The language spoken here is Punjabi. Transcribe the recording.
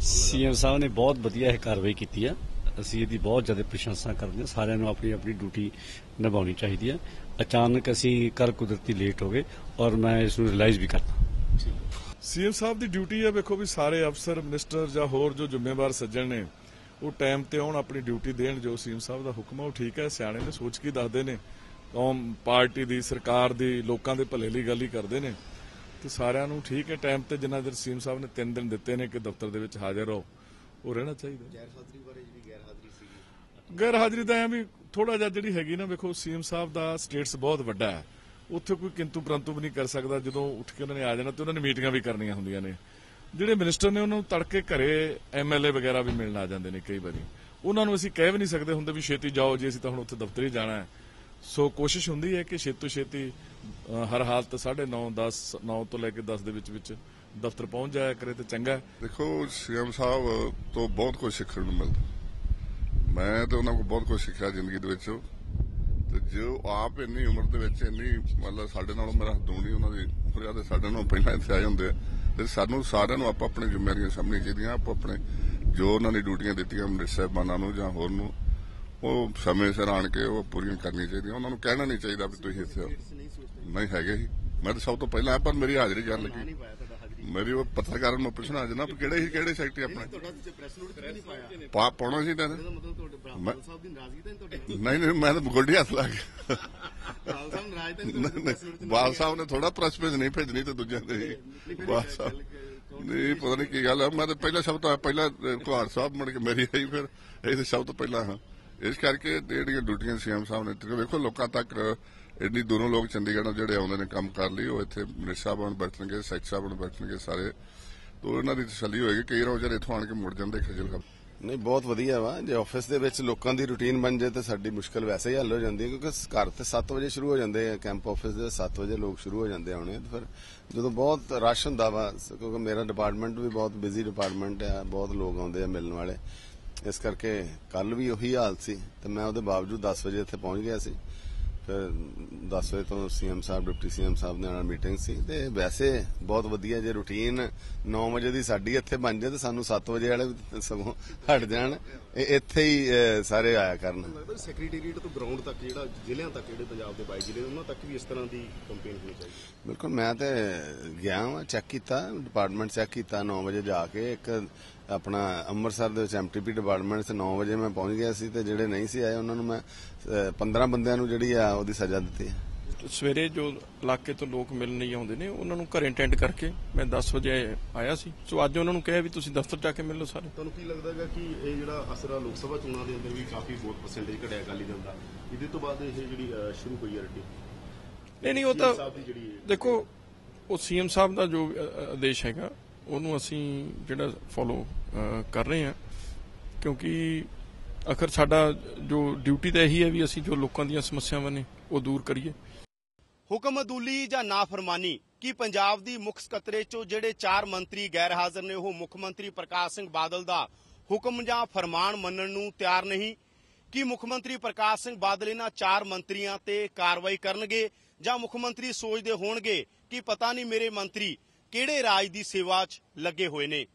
ਸੀਐਮ ਸਾਹਿਬ ਨੇ ਬਹੁਤ ਵਧੀਆ ਇਹ ਕਾਰਵਾਈ ਕੀਤੀ ਹੈ। ਅਸੀਂ ਇਹਦੀ ਬਹੁਤ ਜ਼ਿਆਦਾ ਪ੍ਰਸ਼ੰਸਾ ਕਰਦੇ ਹਾਂ। ਸਾਰਿਆਂ ਨੂੰ ਆਪਣੀ ਆਪਣੀ ਡਿਊਟੀ ਨਿਭਾਉਣੀ ਚਾਹੀਦੀ ਹੈ। ਅਚਾਨਕ ਅਸੀਂ ਕਰ ਕੁਦਰਤੀ ਲੇਟ ਹੋ ਗਏ ਔਰ ਮੈਂ ਇਸ ਨੂੰ ਰਿਅਲਾਈਜ਼ ਵੀ ਕਰਦਾ ਸੀਐਮ ਸਾਹਿਬ ਦੀ ਡਿਊਟੀ ਹੈ, ਵੇਖੋ ਵੀ ਸਾਰੇ ਅਫਸਰ ਮਿਨਿਸਟਰ ਜਾਂ ਹੋਰ ਜੋ ਜ਼ਿੰਮੇਵਾਰ ਸੱਜਣ ਨੇ, ਉਹ ਟਾਈਮ ਤੇ ਆਉਣ ਆਪਣੀ ਡਿਊਟੀ ਦੇਣ ਜੋ ਸੀਐਮ ਸਾਹਿਬ ਦਾ ਹੁਕਮ ਹੈ ਉਹ ਠੀਕ ਹੈ। ਸਿਆਣੇ ਨੇ ਸੋਚ ਕੇ ਦੱਸਦੇ ਨੇ। ਕੌਮ ਪਾਰਟੀ ਦੀ, ਸਰਕਾਰ ਦੀ, ਲੋਕਾਂ ਦੇ ਭਲੇ ਲਈ ਗੱਲ ਹੀ ਕਰਦੇ ਨੇ। ਤੇ ਸਾਰਿਆਂ ਨੂੰ ਠੀਕ ਹੈ ਟਾਈਮ ਤੇ ਜਿੰਨਾ ਚਿਰ ਸੀਐਮ ਸਾਹਿਬ ਨੇ 3 ਦਿਨ ਦਿੱਤੇ ਨੇ ਕਿ ਦਫ਼ਤਰ ਦੇ ਵਿੱਚ ਹਾਜ਼ਰ ਰਹੋ ਉਹ ਰਹਿਣਾ ਚਾਹੀਦਾ। ਗੈਰ ਹਾਜ਼ਰੀ ਬਾਰੇ ਜਿਹੜੀ ਗੈਰ ਹਾਜ਼ਰੀ ਸੀਗੀ। ਗੈਰ ਹਾਜ਼ਰੀ ਤਾਂ ਐ ਵੀ ਥੋੜਾ ਜਿਹਾ ਜਿਹੜੀ ਹੈਗੀ ਨਾ ਵੇਖੋ ਸੀਐਮ ਸਾਹਿਬ ਦਾ ਸਟੇਟਸ ਬਹੁਤ ਵੱਡਾ ਹੈ। ਉੱਥੇ ਕੋਈ ਕਿੰਤੂ ਪ੍ਰੰਤੂ ਵੀ ਨਹੀਂ ਕਰ ਸਕਦਾ ਜਦੋਂ ਉੱਠ ਕੇ ਉਹਨਾਂ ਨੇ ਆ ਜਾਣਾ ਤੇ ਉਹਨਾਂ ਨੇ ਮੀਟਿੰਗਾਂ ਵੀ ਕਰਨੀਆਂ ਹੁੰਦੀਆਂ ਨੇ। ਜਿਹੜੇ ਮਿਨਿਸਟਰ ਨੇ ਉਹਨਾਂ ਨੂੰ ਤੜਕੇ ਘਰੇ ਐਮਐਲਏ ਵਗੈਰਾ ਵੀ ਮਿਲਣ ਆ ਜਾਂਦੇ ਨੇ ਕਈ ਵਾਰੀ। ਉਹਨਾਂ ਨੂੰ ਅਸੀਂ ਕਹਿ ਵੀ ਨਹੀਂ ਸਕਦੇ ਹੁੰਦੇ ਵੀ ਛੇਤੀ ਜਾਓ ਜੀ ਅਸੀਂ ਤਾਂ ਹੁਣ ਉੱਥੇ ਦਫ਼ਤਰ ਹੀ ਜਾਣਾ ਹੈ। ਸੋ ਕੋਸ਼ਿਸ਼ ਹੁੰਦੀ ਹੈ ਕਿ ਛੇਤੀ ਛੇਤੀ ਹਰ ਹਾਲਤ 9:30 10 9 ਤੋਂ ਲੈ ਕੇ 10 ਦੇ ਵਿੱਚ ਵਿੱਚ ਦਫ਼ਤਰ ਪਹੁੰਚ ਜਾਇਆ ਕਰੇ ਤੇ ਚੰਗਾ ਹੈ। ਦੇਖੋ, ਸੀਐਮ ਸਾਹਿਬ ਤੋਂ ਬਹੁਤ ਕੁਝ ਸਿੱਖਣ ਨੂੰ ਮਿਲਦਾ। ਮੈਂ ਤੇ ਉਹਨਾਂ ਕੋਲ ਬਹੁਤ ਕੁਝ ਸਿੱਖਿਆ ਜ਼ਿੰਦਗੀ ਦੇ ਵਿੱਚ। ਤੇ ਜੋ ਆਪ ਇੰਨੀ ਉਮਰ ਦੇ ਵਿੱਚ ਇੰਨੀ ਮਤਲਬ ਸਾਡੇ ਨਾਲੋਂ ਮੇਰਾ ਦੂਣੀ ਉਹਨਾਂ ਦੀ ਉਮਰ ਤੇ ਸਾਡੇ ਨਾਲੋਂ ਪਹਿਲਾਂ ਇੱਥੇ ਆਏ ਹੁੰਦੇ ਆ, ਤੇ ਸਾਨੂੰ ਸਾਰਿਆਂ ਨੂੰ ਆਪਾਂ ਆਪਣੀ ਜ਼ਿੰਮੇਵਾਰੀਆਂ ਸਮਝਣੀਆਂ ਚਾਹੀਦੀਆਂ, ਆਪ ਆਪਣੇ ਜੋ ਉਹਨਾਂ ਨੇ ਡਿਊਟੀਆਂ ਦਿੱਤੀਆਂ ਮਿਨਿਸਟਰ ਸਾਹਿਬਾਨਾਂ ਨੂੰ ਜਾਂ ਹੋਰ ਨੂੰ ਉਹ ਸਮੇਂ ਸਿਰ ਆਣ ਕੇ ਉਹ ਪੂਰੀਆਂ ਕਰਨੀਆਂ ਚਾਹੀਦੀਆਂ। ਉਹਨਾਂ ਨੂੰ ਕਹਿਣਾ ਨਹੀਂ ਚਾਹੀਦਾ ਵੀ ਤੁਸੀਂ ਇੱਥੇ ਨਹੀਂ ਹੈਗੇ ਹੀ ਮੈਂ ਤਾਂ ਸਭ ਤੋਂ ਪਹਿਲਾਂ ਆਇਆ ਪਰ ਮੇਰੀ ਹਾਜ਼ਰੀ ਕਰਨ ਮੈਂ ਲੱਗੀ। ਮੇਰੀ ਉਹ ਪੱਤਰਕਾਰਾਂ ਨੂੰ ਪੁੱਛਣਾ ਜਨਾਬ ਕਿਹੜੇ ਸੀ ਕਿਹੜੇ ਸੈਕਟਰੀ ਆਪਣੇ? ਪਾ ਪਾਉਣਾ ਸੀ ਤਾਂ ਤਾਂ ਨਹੀਂ ਨਹੀਂ ਮੈਂ ਤਾਂ ਗੋਡੀ ਹੱਥ ਲਾ ਕੇ। ਤਾਂ ਬਾਲ ਸਾਹਿਬ ਨੇ ਥੋੜਾ ਪ੍ਰੈਸ ਭੇਜ ਨਹੀਂ ਭੇਜਣੀ ਤੇ ਦੂਜਿਆਂ ਦੇ ਹੀ। ਬਾਲ ਸਾਹਿਬ ਨਹੀਂ ਪਤਾ ਨਹੀਂ ਕੀ ਗੱਲ ਹੈ ਮੈਂ ਤਾਂ ਪਹਿਲਾਂ ਸ਼ਬਦ ਆਇਆ ਪਹਿਲਾਂ ਕੁਹਾੜ ਸਾਹਿਬ ਮੁੜ ਕੇ ਮੇਰੀ ਆਈ ਫਿਰ ਇਹ ਤਾਂ ਸਭ ਤੋਂ ਪਹਿਲਾਂ ਹਾਂ। ਇਸ ਕਰਕੇ ਜਿਹੜੀਆਂ ਡਿਊਟੀਆਂ ਸੀਐਮ ਸਾਹਿਬ ਨੇ ਤੇ ਵੇਖੋ ਲੋਕਾਂ ਤੱਕ ਇੰਨੀ ਦੂਰੋਂ ਲੋਕ ਚੰਡੀਗੜ੍ਹੋਂ ਜਿਹੜੇ ਆਉਂਦੇ ਨੇ ਕੰਮ ਕਰ ਲਈ, ਉਹ ਇੱਥੇ ਮਿਨਿਸਟਰ ਸਾਹਿਬ ਬੈਠਣਗੇ ਸੈਕਟਰੀ ਸਾਹਿਬ ਨੂੰ ਬੈਠਣਗੇ ਸਾਰੇ। ਤੋਂ ਇਹਨਾਂ ਦੀ ਤਸੱਲੀ ਹੋਏਗੀ, ਕਈ ਵਾਰ ਇੱਥੋਂ ਆਣ ਕੇ ਮੁੜ ਜਾਂਦੇ ਖਜਲ ਖਬਰ ਨਹੀਂ, ਬਹੁਤ ਵਧੀਆ ਵਾ। ਜੇ ਆਫਿਸ ਦੇ ਵਿੱਚ ਲੋਕਾਂ ਦੀ ਰੁਟੀਨ ਬਣ ਜਾਏ ਤੇ ਸਾਡੀ ਮੁਸ਼ਕਲ ਵੈਸੇ ਹੀ ਹੱਲ ਹੋ ਜਾਂਦੀ ਹੈ, ਕਿਉਂਕਿ ਘਰ ਤੇ 7 ਵਜੇ ਸ਼ੁਰੂ ਹੋ ਜਾਂਦੇ ਆ, ਕੈਂਪ ਆਫਿਸ ਦੇ 7 ਵਜੇ ਲੋਕ ਸ਼ੁਰੂ ਹੋ ਜਾਂਦੇ ਆਉਣੇ ਫਿਰ ਜਦੋਂ ਬਹੁਤ ਰਸ਼ ਹੁੰਦਾ ਵਾ, ਕਿਉਂਕਿ ਮੇਰਾ ਡਿਪਾਰਟਮੈਂਟ ਵੀ ਬਹੁਤ ਬਿਜ਼ੀ ਡਿਪਾਰਟਮੈਂਟ ਆ, ਬਹੁਤ ਲੋਕ ਆਉਂਦੇ ਆ ਮਿਲਣ ਵਾਲੇ। ਇਸ ਕਰਕੇ ਕੱਲ ਵੀ ਉਹੀ ਹਾਲਤ ਸੀ ਤੇ ਮੈਂ ਉਹਦੇ ਬਾਵਜੂਦ 10 ਵਜੇ ਇੱਥੇ ਪਹੁੰਚ ਗਿਆ ਸੀ। ਫਿਰ 10 ਵਜੇ ਤੋਂ ਸੀਐਮ ਸਾਹਿਬ ਡਿਪਟੀ ਸੀਐਮ ਸਾਹਿਬ ਦੇ ਨਾਲ ਮੀਟਿੰਗ ਸੀ ਤੇ ਵੈਸੇ ਬਹੁਤ ਵਧੀਆ ਜੇ ਰੁਟੀਨ 9 ਵਜੇ ਦੀ ਸਾਡੀ ਇੱਥੇ ਬਣ ਜਾਏ ਤੇ ਸਾਨੂੰ 7 ਵਜੇ ਵਾਲੇ ਵੀ ਸਗੋਂ ਹਟ ਜਾਣ। ਇੱਥੇ ਹੀ ਸਾਰੇ ਆਇਆ ਕਰਨ। ਸੈਕਟਰੀਏਟ ਤੋਂ ਗਰਾਊਂਡ ਤੱਕ ਜਿਹੜਾ ਜ਼ਿਲ੍ਹਿਆਂ ਤੱਕ ਜਿਹੜੇ ਪੰਜਾਬ ਦੇ 22 ਜ਼ਿਲ੍ਹੇ ਉਹਨਾਂ ਤੱਕ ਵੀ ਇਸ ਤਰ੍ਹਾਂ ਦੀ ਕੰਪੇਨ ਹੋਣੀ ਚਾਹੀਦੀ ਬਿਲਕੁਲ ਮੈਂ ਤੇ ਗਿਆ ਵਾਂ ਚੈੱਕ ਕੀਤਾ ਡਿਪਾਰਟਮੈਂਟ ਚੈੱਕ ਕੀਤਾ 9 ਵਜੇ ਜਾ ਕੇ ਇੱਕ ਆਪਣਾ ਅੰਮ੍ਰਿਤਸਰ ਦੇ ਵਿੱਚ ਐਮਟੀਪੀ ਡਿਪਾਰਟਮੈਂਟ 'ਚ 9 ਵਜੇ ਮੈਂ ਪਹੁੰਚ ਗਿਆ ਸੀ ਤੇ ਜਿਹੜੇ ਨਹੀਂ ਸੀ ਆਏ ਉਹਨਾਂ ਨੂੰ ਮੈਂ ਅਹ, 15 ਬੰਦਿਆਂ ਨੂੰ ਜਿਹੜੀ ਆ ਉਹਦੀ ਸਜ਼ਾ ਦਿੱਤੀ ਹੈ। ਸਵੇਰੇ ਜੋ ਇਲਾਕੇ ਤੋਂ ਲੋਕ ਮਿਲਣ ਨਹੀਂ ਆਉਂਦੇ ਨੇ ਉਹਨਾਂ ਨੂੰ ਘਰੇ ਅਟੈਂਡ ਕਰਕੇ ਮੈਂ 10 ਵਜੇ ਆਇਆ ਸੀ। ਸੋ ਅੱਜ ਉਹਨਾਂ ਨੂੰ ਕਿਹਾ ਵੀ ਤੁਸੀਂ ਦਫ਼ਤਰ ਜਾ ਕੇ ਮਿਲ ਲਓ ਸਾਰੇ। ਤੁਹਾਨੂੰ ਕੀ ਲੱਗਦਾ ਹੈਗਾ ਕਿ ਇਹ ਜਿਹੜਾ ਅਸਰਾ ਲੋਕ ਸਭਾ ਚੋਣਾਂ ਦੇ ਅੰਦਰ ਵੀ ਕਾਫੀ ਵੋਟ ਪਰਸੈਂਟੇਜ ਘਟਿਆ ਅਕਾਲੀ ਦਲ ਦਾ? ਇਹਦੇ ਤੋਂ ਬਾਅਦ ਇਹ ਜਿਹੜੀ ਸ਼ੁਰੂ ਹੋਈ ਹੈ ਰੱਟੀ ਨਹੀਂ ਨਹੀਂ ਉਹ ਤਾਂ ਸਾਹਿਬ ਦੀ ਜਿਹੜੀ ਦੇਖੋ ਉਹ ਸੀਐਮ ਸਾਹਿਬ ਦਾ ਜੋ ਆਦੇਸ਼ ਹੈਗਾ ਉਹਨੂੰ ਅਸੀਂ ਜਿਹੜਾ ਫੋਲੋ ਕਰ ਰਹੇ ਹਾਂ। ਕਿਉਂਕਿ ਅਖਰ ਸਾਡਾ ਜੋ ਡਿਊਟੀ ਤਾਂ ਇਹੀ ਹੈ ਵੀ ਅਸੀਂ ਜੋ ਲੋਕਾਂ ਦੀਆਂ ਸਮੱਸਿਆਵਾਂ ਨੇ, ਉਹ ਦੂਰ ਕਰੀਏ। ਹੁਕਮ ਅਦੂਲੀ ਜਾਂ ਨਾਫਰਮਾਨੀ, ਕਿ ਪੰਜਾਬ ਦੀ ਮੁੱਖ ਸਕੱਤਰੇ ਚੋਂ ਜਿਹੜੇ ਚਾਰ ਮੰਤਰੀ ਗੈਰ ਹਾਜ਼ਰ ਨੇ, ਉਹ ਮੁੱਖ ਮੰਤਰੀ ਪ੍ਰਕਾਸ਼ ਸਿੰਘ ਬਾਦਲ ਦਾ ਹੁਕਮ ਜਾਂ ਫਰਮਾਨ ਮੰਨਣ ਨੂੰ ਤਿਆਰ ਨਹੀਂ? ਕੀ ਮੁੱਖ ਮੰਤਰੀ ਪ੍ਰਕਾਸ਼ ਸਿੰਘ ਬਾਦਲ ਇਹਨਾਂ ਚਾਰ ਮੰਤਰੀਆਂ ਤੇ ਕਾਰਵਾਈ ਕਰਨਗੇ ਜਾਂ ਮੁੱਖ ਮੰਤਰੀ ਸੋਚਦੇ ਹੋਣਗੇ ਕਿ ਪਤਾ ਨਹੀਂ ਮੇਰੇ ਮੰਤਰੀ ਕਿਹੜੇ ਰਾਜ ਦੀ ਸੇਵਾ 'ਚ ਲੱਗੇ ਹੋਏ ਨੇ?